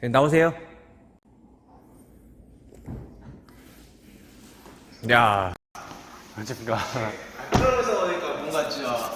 네, 나오세요. 야, 안녕하십니까. 트럭에서 오니까 뭔가 진짜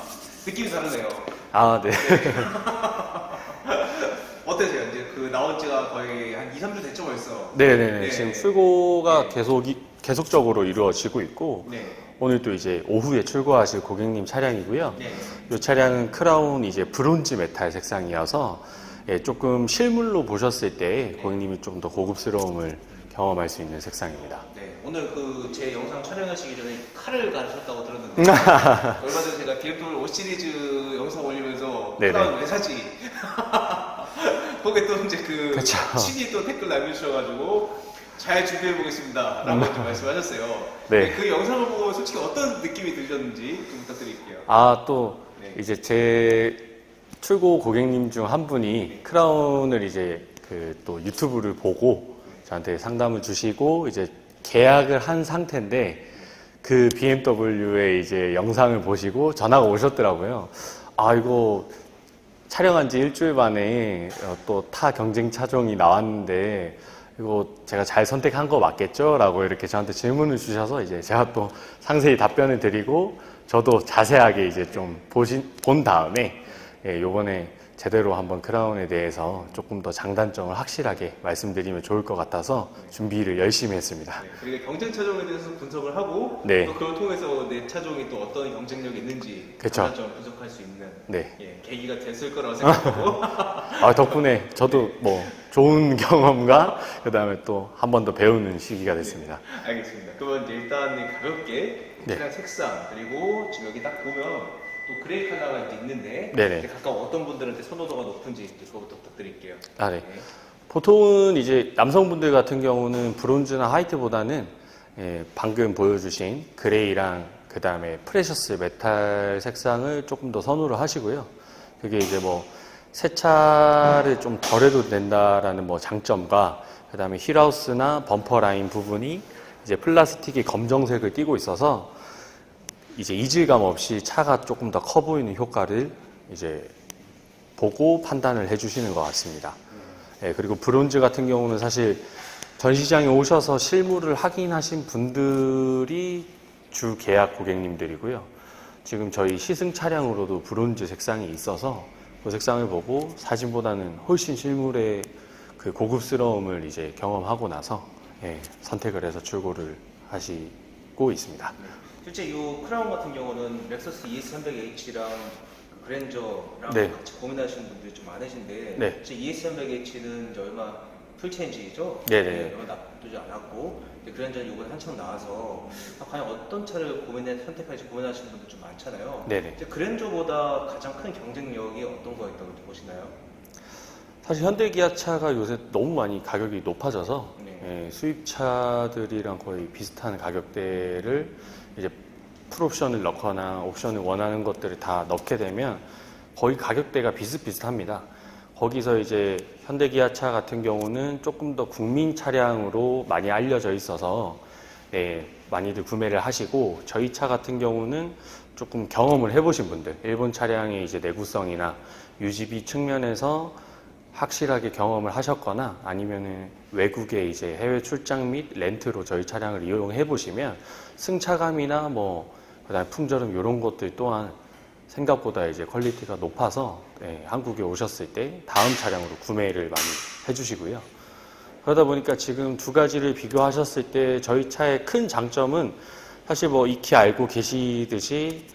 느낌이 다르네요. 아, 네. 어떠세요? 이제 그 나온 지가 거의 한 2, 3주 됐죠 벌써? 네네네. 네. 지금 출고가 계속, 계속적으로 이루어지고 있고, 네. 오늘 또 이제 오후에 출고하실 고객님 차량이고요. 네. 이 차량은 크라운 이제 브론즈 메탈 색상이어서 예, 조금 실물로 보셨을 때 고객님이 좀 더 고급스러움을 경험할 수 있는 색상입니다. 네. 오늘 그 제 영상 촬영하시기 전에 칼을 가르쳤다고 들었는데 얼마 전에 제가 디렉돌 5 시리즈 영상 올리면서 네네. 크라운 왜 사지? 거기에 또 이제 그 그쵸. 친히 또 댓글 남겨주셔가지고 잘 준비해 보겠습니다 라고 좀 말씀하셨어요. 네. 그 영상을 보고 솔직히 어떤 느낌이 드셨는지 좀 부탁드릴게요. 아, 또 네. 이제 제 출고 고객님 중 한 분이 크라운을 이제 그 또 유튜브를 보고 저한테 상담을 주시고 이제 계약을 한 상태인데 그 BMW의 이제 영상을 보시고 전화가 오셨더라고요. 아, 이거 촬영한 지 일주일 만에 어, 또타 경쟁 차종이 나왔는데 이거 제가 잘 선택한 거 맞겠죠? 라고 이렇게 저한테 질문을 주셔서 이제 제가 또 상세히 답변을 드리고 저도 자세하게 이제 좀 보신, 본 다음에 예, 요번에 제대로 한번 크라운에 대해서 조금 더 장단점을 확실하게 말씀드리면 좋을 것 같아서 준비를 열심히 했습니다. 네, 그리고 경쟁 차종에 대해서 분석을 하고 네. 또 그걸 통해서 내 차종이 또 어떤 경쟁력이 있는지 그쵸. 좀 분석할 수 있는 네. 예, 계기가 됐을 거라고 생각하고 아, 덕분에 저도 뭐 좋은 경험과 그 다음에 또 한 번 더 배우는 시기가 됐습니다. 알겠습니다. 그러면 이제 일단 가볍게 네. 색상 그리고 지금 여기 딱 보면 또 그레이 컬러가 이제 있는데 네네. 이제 각각 어떤 분들한테 선호도가 높은지 이제 그거부터 부탁드릴게요. 아, 네. 보통은 이제 남성분들 같은 경우는 브론즈나 화이트보다는 예, 방금 보여주신 그레이랑 그 다음에 프레셔스 메탈 색상을 조금 더 선호를 하시고요. 그게 이제 뭐 세차를 좀 덜 해도 된다라는 뭐 장점과 그 다음에 힐하우스나 범퍼 라인 부분이 이제 플라스틱이 검정색을 띠고 있어서 이제 이질감 없이 차가 조금 더 커 보이는 효과를 이제 보고 판단을 해주시는 것 같습니다. 예, 그리고 브론즈 같은 경우는 사실 전시장에 오셔서 실물을 확인하신 분들이 주 계약 고객님들이고요. 지금 저희 시승 차량으로도 브론즈 색상이 있어서 그 색상을 보고 사진보다는 훨씬 실물의 그 고급스러움을 이제 경험하고 나서 예, 선택을 해서 출고를 하시 고 있습니다. 실제 이 크라운 같은 경우는 렉서스 ES300H랑 그랜저랑 네. 같이 고민하시는 분들이 좀 많으신데 네. ES300H는 이제 얼마 풀체인지죠? 네네. 네, 얼마 나쁘지 않았고 그랜저는 이번에 한창 나와서 아, 과연 어떤 차를 고민해 선택할지 고민하시는 분들 좀 많잖아요. 네네. 이제 그랜저보다 가장 큰 경쟁력이 어떤 거였다고 보시나요? 사실 현대기아차가 요새 너무 많이 가격이 높아져서 네. 예, 수입차들이랑 거의 비슷한 가격대를 이제 풀옵션을 넣거나 옵션을 원하는 것들을 다 넣게 되면 거의 가격대가 비슷비슷합니다. 거기서 이제 현대기아차 같은 경우는 조금 더 국민 차량으로 많이 알려져 있어서 예, 많이들 구매를 하시고 저희 차 같은 경우는 조금 경험을 해보신 분들 일본 차량의 이제 내구성이나 유지비 측면에서 확실하게 경험을 하셨거나 아니면은 외국에 이제 해외 출장 및 렌트로 저희 차량을 이용해 보시면 승차감이나 뭐 그다음 풍절음 이런 것들 또한 생각보다 이제 퀄리티가 높아서 예, 한국에 오셨을 때 다음 차량으로 구매를 많이 해주시고요. 그러다 보니까 지금 두 가지를 비교하셨을 때 저희 차의 큰 장점은 사실 뭐 익히 알고 계시듯이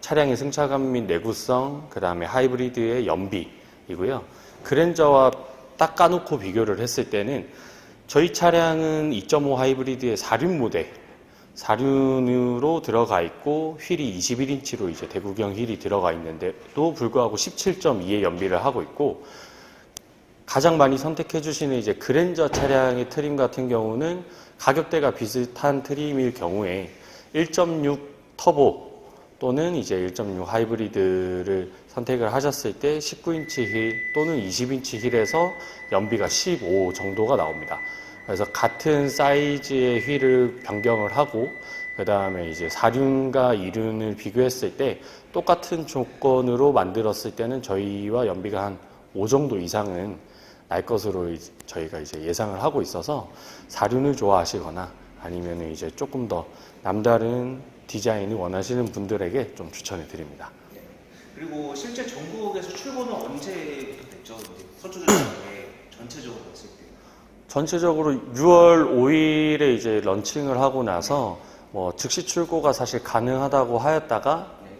차량의 승차감 및 내구성, 그 다음에 하이브리드의 연비이고요. 그랜저와 딱 까놓고 비교를 했을 때는 저희 차량은 2.5 하이브리드의 4륜 모델, 4륜으로 들어가 있고 휠이 21인치로 이제 대구경 휠이 들어가 있는데도 불구하고 17.2의 연비를 하고 있고 가장 많이 선택해 주시는 이제 그랜저 차량의 트림 같은 경우는 가격대가 비슷한 트림일 경우에 1.6 터보 또는 이제 1.6 하이브리드를 선택을 하셨을 때 19인치 휠 또는 20인치 휠에서 연비가 15 정도가 나옵니다. 그래서 같은 사이즈의 휠을 변경을 하고 그 다음에 이제 4륜과 2륜을 비교했을 때 똑같은 조건으로 만들었을 때는 저희와 연비가 한 5 정도 이상은 날 것으로 이제 저희가 이제 예상을 하고 있어서 사륜을 좋아하시거나 아니면 이제 조금 더 남다른 디자인을 원하시는 분들에게 좀 추천해 드립니다. 네. 그리고 실제 전국에서 출고는 언제부터 됐죠? 서초전에 전체적으로 봤을 때. 전체적으로 6월 5일에 이제 런칭을 하고 나서 뭐 즉시 출고가 사실 가능하다고 하였다가 네.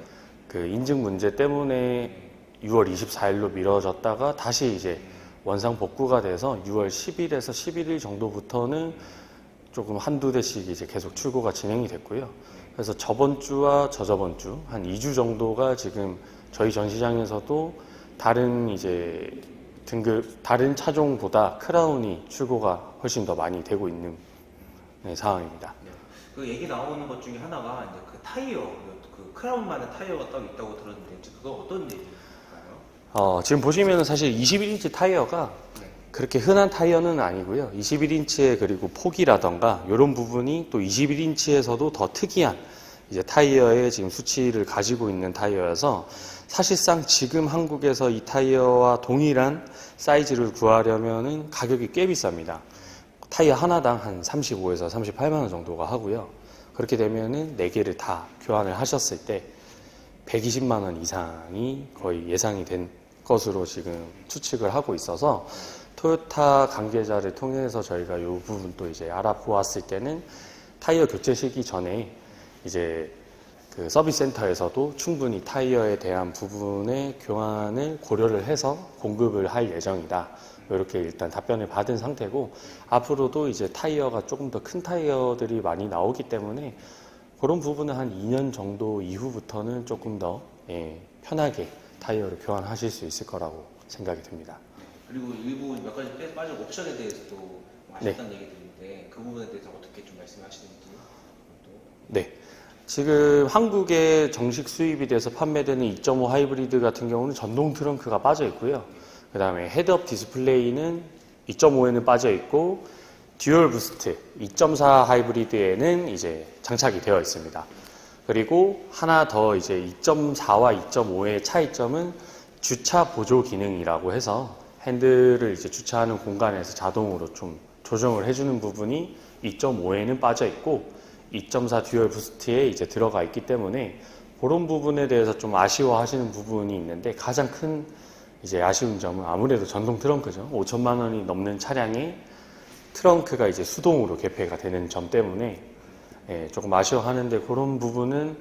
그 인증 문제 때문에 6월 24일로 미뤄졌다가 다시 이제 원상 복구가 돼서 6월 10일에서 11일 정도부터는 조금 한두 대씩 이제 계속 출고가 진행이 됐고요. 그래서 저번 주와 저저번 주 한 2주 정도가 지금 저희 전시장에서도 다른 이제 등급 다른 차종보다 크라운이 출고가 훨씬 더 많이 되고 있는 네, 상황입니다. 네. 그 얘기 나오는 것 중에 하나가 이제 그 타이어, 그 크라운만의 타이어가 따로 있다고 들었는데 그거 어떤 얘기인가요? 어, 지금 보시면 사실 21인치 타이어가 네. 그렇게 흔한 타이어는 아니고요. 21인치의 그리고 폭이라던가 이런 부분이 또 21인치에서도 더 특이한 이제 타이어의 지금 수치를 가지고 있는 타이어여서 사실상 지금 한국에서 이 타이어와 동일한 사이즈를 구하려면은 가격이 꽤 비쌉니다. 타이어 하나당 한 35에서 38만 원 정도가 하고요. 그렇게 되면은 네 개를 다 교환을 하셨을 때 120만 원 이상이 거의 예상이 된 것으로 지금 추측을 하고 있어서 토요타 관계자를 통해서 저희가 이 부분도 이제 알아보았을 때는 타이어 교체 시기 전에 이제 그 서비스 센터에서도 충분히 타이어에 대한 부분의 교환을 고려를 해서 공급을 할 예정이다. 이렇게 일단 답변을 받은 상태고 앞으로도 이제 타이어가 조금 더 큰 타이어들이 많이 나오기 때문에 그런 부분은 한 2년 정도 이후부터는 조금 더 예, 편하게 타이어를 교환하실 수 있을 거라고 생각이 듭니다. 그리고 일부 몇 가지 빼- 빠진 옵션에 대해서도 아쉽다는 얘기 드는데 그 부분에 대해서 어떻게 좀 말씀하시는지 또 네. 지금 한국에 정식 수입이 돼서 판매되는 2.5 하이브리드 같은 경우는 전동 트렁크가 빠져 있고요. 그 다음에 헤드업 디스플레이는 2.5에는 빠져 있고, 듀얼 부스트 2.4 하이브리드에는 이제 장착이 되어 있습니다. 그리고 하나 더 이제 2.4와 2.5의 차이점은 주차 보조 기능이라고 해서 핸들을 이제 주차하는 공간에서 자동으로 좀 조정을 해주는 부분이 2.5에는 빠져 있고 2.4 듀얼 부스트에 이제 들어가 있기 때문에 그런 부분에 대해서 좀 아쉬워하시는 부분이 있는데 가장 큰 이제 아쉬운 점은 아무래도 전동 트렁크죠. 5천만 원이 넘는 차량에 트렁크가 이제 수동으로 개폐가 되는 점 때문에 예, 조금 아쉬워하는데 그런 부분은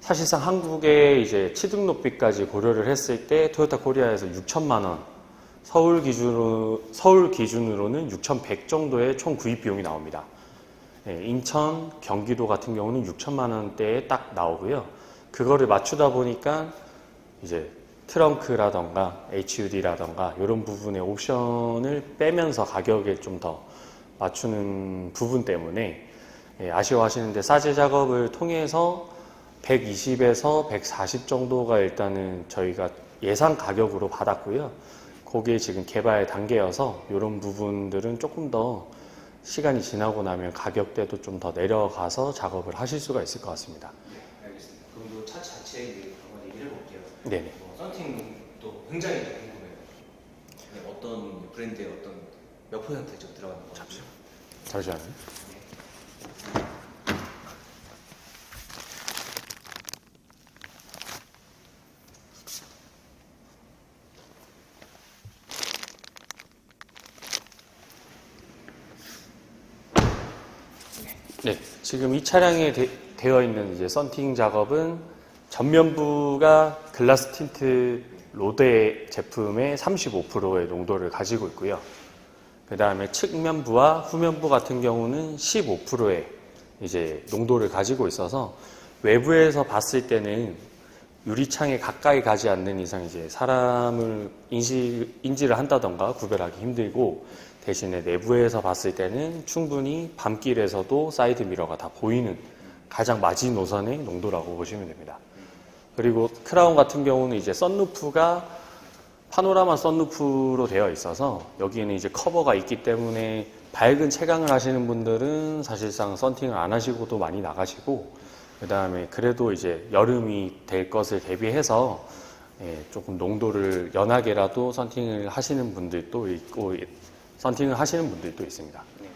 사실상 한국의 이제 취득 높이까지 고려를 했을 때 토요타 코리아에서 6천만 원 서울 기준으로 서울 기준으로는 6,100 정도의 총 구입 비용이 나옵니다. 예, 인천, 경기도 같은 경우는 6천만 원대에 딱 나오고요. 그거를 맞추다 보니까 이제 트렁크라던가 HUD라던가 이런 부분의 옵션을 빼면서 가격에 좀 더 맞추는 부분 때문에 예, 아쉬워하시는데 사제 작업을 통해서 120에서 140 정도가 일단은 저희가 예상 가격으로 받았고요. 그게 지금 개발 단계여서 이런 부분들은 조금 더 시간이 지나고 나면 가격대도 좀 더 내려가서 작업을 하실 수가 있을 것 같습니다. 네, 알겠습니다. 그럼 차 자체에 대해 한번 얘기를 해볼게요. 네네. 뭐 썬팅도 굉장히 좀 궁금해요. 네, 어떤 브랜드의 어떤 몇 퍼센트 좀 들어가는 건지. 잠시만요. 네, 지금 이 차량에 되, 되어 있는 이제 썬팅 작업은 전면부가 글라스 틴트 로데 제품의 35%의 농도를 가지고 있고요. 그 다음에 측면부와 후면부 같은 경우는 15%의 이제 농도를 가지고 있어서 외부에서 봤을 때는 유리창에 가까이 가지 않는 이상 이제 사람을 인지, 인지를 한다던가 구별하기 힘들고 대신에 내부에서 봤을 때는 충분히 밤길에서도 사이드 미러가 다 보이는 가장 마지노선의 농도라고 보시면 됩니다. 그리고 크라운 같은 경우는 이제 썬루프가 파노라마 썬루프로 되어 있어서 여기에는 이제 커버가 있기 때문에 밝은 채광을 하시는 분들은 사실상 썬팅을 안 하시고도 많이 나가시고 그 다음에 그래도 이제 여름이 될 것을 대비해서 예, 조금 농도를 연하게라도 썬팅을 하시는 분들도 있고 썬팅을 하시는 분들도 있습니다. 네.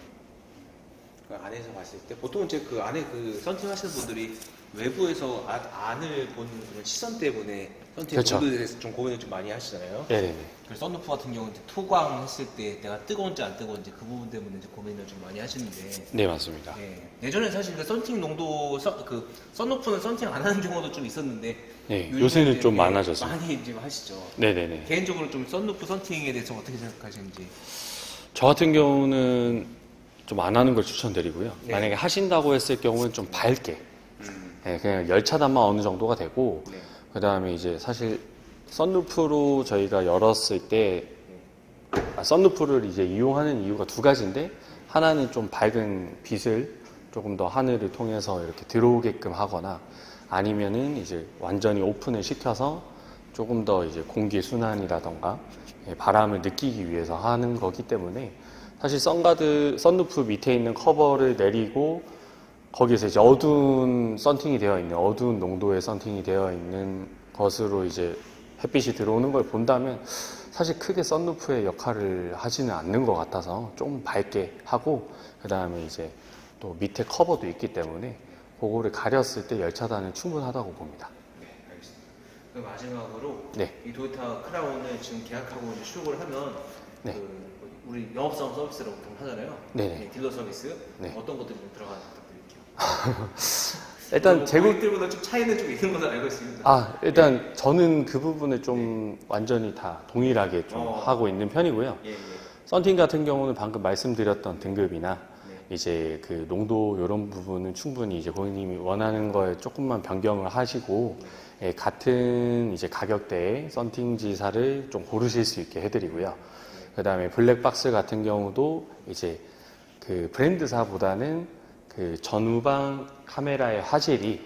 그 안에서 봤을 때 보통 이제 그 안에 그 썬팅 하시는 분들이 외부에서 아- 안을 보는 그런 시선 때문에 썬팅 그렇죠. 대해서 좀 고민을 좀 많이 하시잖아요. 네 네 네. 그 썬루프 같은 경우는 이제 토광 했을 때 내가 뜨거운지 안 뜨거운지 그 부분 때문에 이제 고민을 좀 많이 하시는데 네 맞습니다. 예. 예전에 사실 그 썬팅 농도 썬- 그 썬루프는 썬팅 안 하는 경우도 좀 있었는데 네 요새는 이제 좀 예, 많아졌습니다. 많이 이제 하시죠. 네 네 네. 개인적으로 좀 썬루프 썬팅에 대해서 어떻게 생각하시는지. 저 같은 경우는 좀 안 하는 걸 추천드리고요. 네. 만약에 하신다고 했을 경우는 좀 밝게, 음. 예, 그냥 열 차단만 어느 정도가 되고, 네. 그 다음에 이제 사실 썬루프로 저희가 열었을 때, 아, 썬루프를 이제 이용하는 이유가 두 가지인데, 하나는 좀 밝은 빛을 조금 더 하늘을 통해서 이렇게 들어오게끔 하거나, 아니면은 이제 완전히 오픈을 시켜서 조금 더 이제 공기 순환이라던가 예, 바람을 느끼기 위해서 하는 거기 때문에 사실 선가드 선루프 밑에 있는 커버를 내리고 거기에서 이제 어두운 썬팅이 되어 있는 어두운 농도의 썬팅이 되어 있는 것으로 이제 햇빛이 들어오는 걸 본다면 사실 크게 썬루프의 역할을 하지는 않는 것 같아서 좀 밝게 하고 그 다음에 이제 또 밑에 커버도 있기 때문에 그거를 가렸을 때 열차단은 충분하다고 봅니다. 네, 알겠습니다. 그럼 마지막으로 네. 이 도요타 크라운을 지금 계약하고 이제 출고를 하면 네. 그 우리 영업사원 서비스라고 보통 하잖아요. 네네. 딜러 서비스 네. 어떤 것들이 좀 부탁드릴게요. 일단 뭐 재고 고객들보다 좀 차이는 좀 있는 것으로 알고 있습니다. 아 일단 저는 그 부분을 좀 완전히 다 동일하게 좀 어. 하고 있는 편이고요. 예, 예. 썬팅 같은 경우는 방금 말씀드렸던 등급이나 네. 이제 그 농도 이런 부분은 충분히 이제 고객님이 원하는 거에 조금만 변경을 하시고 예, 같은 이제 가격대의 썬팅 지사를 좀 고르실 수 있게 해드리고요. 그 다음에 블랙박스 같은 경우도 이제 그 브랜드사보다는 그 전후방 카메라의 화질이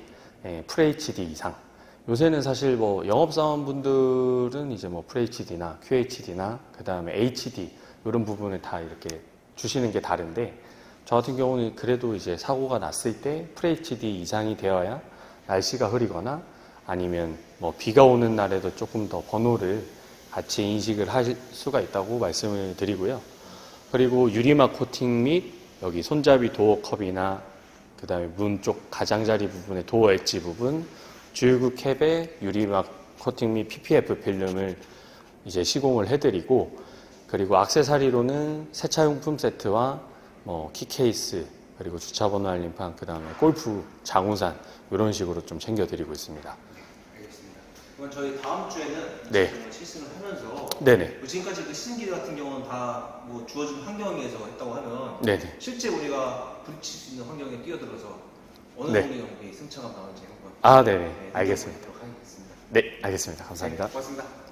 예, FHD 이상. 요새는 사실 뭐 영업사원분들은 이제 뭐 FHD나 QHD나 그 다음에 HD 이런 부분을 다 이렇게 주시는 게 다른데 저 같은 경우는 그래도 이제 사고가 났을 때 FHD 이상이 되어야 날씨가 흐리거나 아니면 뭐 비가 오는 날에도 조금 더 번호를 같이 인식을 할 수가 있다고 말씀을 드리고요. 그리고 유리막 코팅 및 여기 손잡이 도어 컵이나 그 다음에 문 쪽 가장자리 부분의 도어 엣지 부분, 주유구 캡에 유리막 코팅 및 PPF 필름을 이제 시공을 해드리고 그리고 악세사리로는 세차용품 세트와 뭐 키케이스 그리고 주차번호 알림판 그 다음에 골프 장우산 이런 식으로 좀 챙겨드리고 있습니다. 그럼 저희 다음 주에는 네. 시승을 하면서 네네. 뭐 지금까지 그 시승기 같은 경우는 다 뭐 주어진 환경에서 했다고 하면 네네. 실제 우리가 부딪힐 수 있는 환경에 뛰어들어서 어느 네. 정도의 연비 승차가 나오는지 한번 아 네네. 네, 알겠습니다. 하겠습니다. 네 알겠습니다. 감사합니다. 네, 고맙습니다.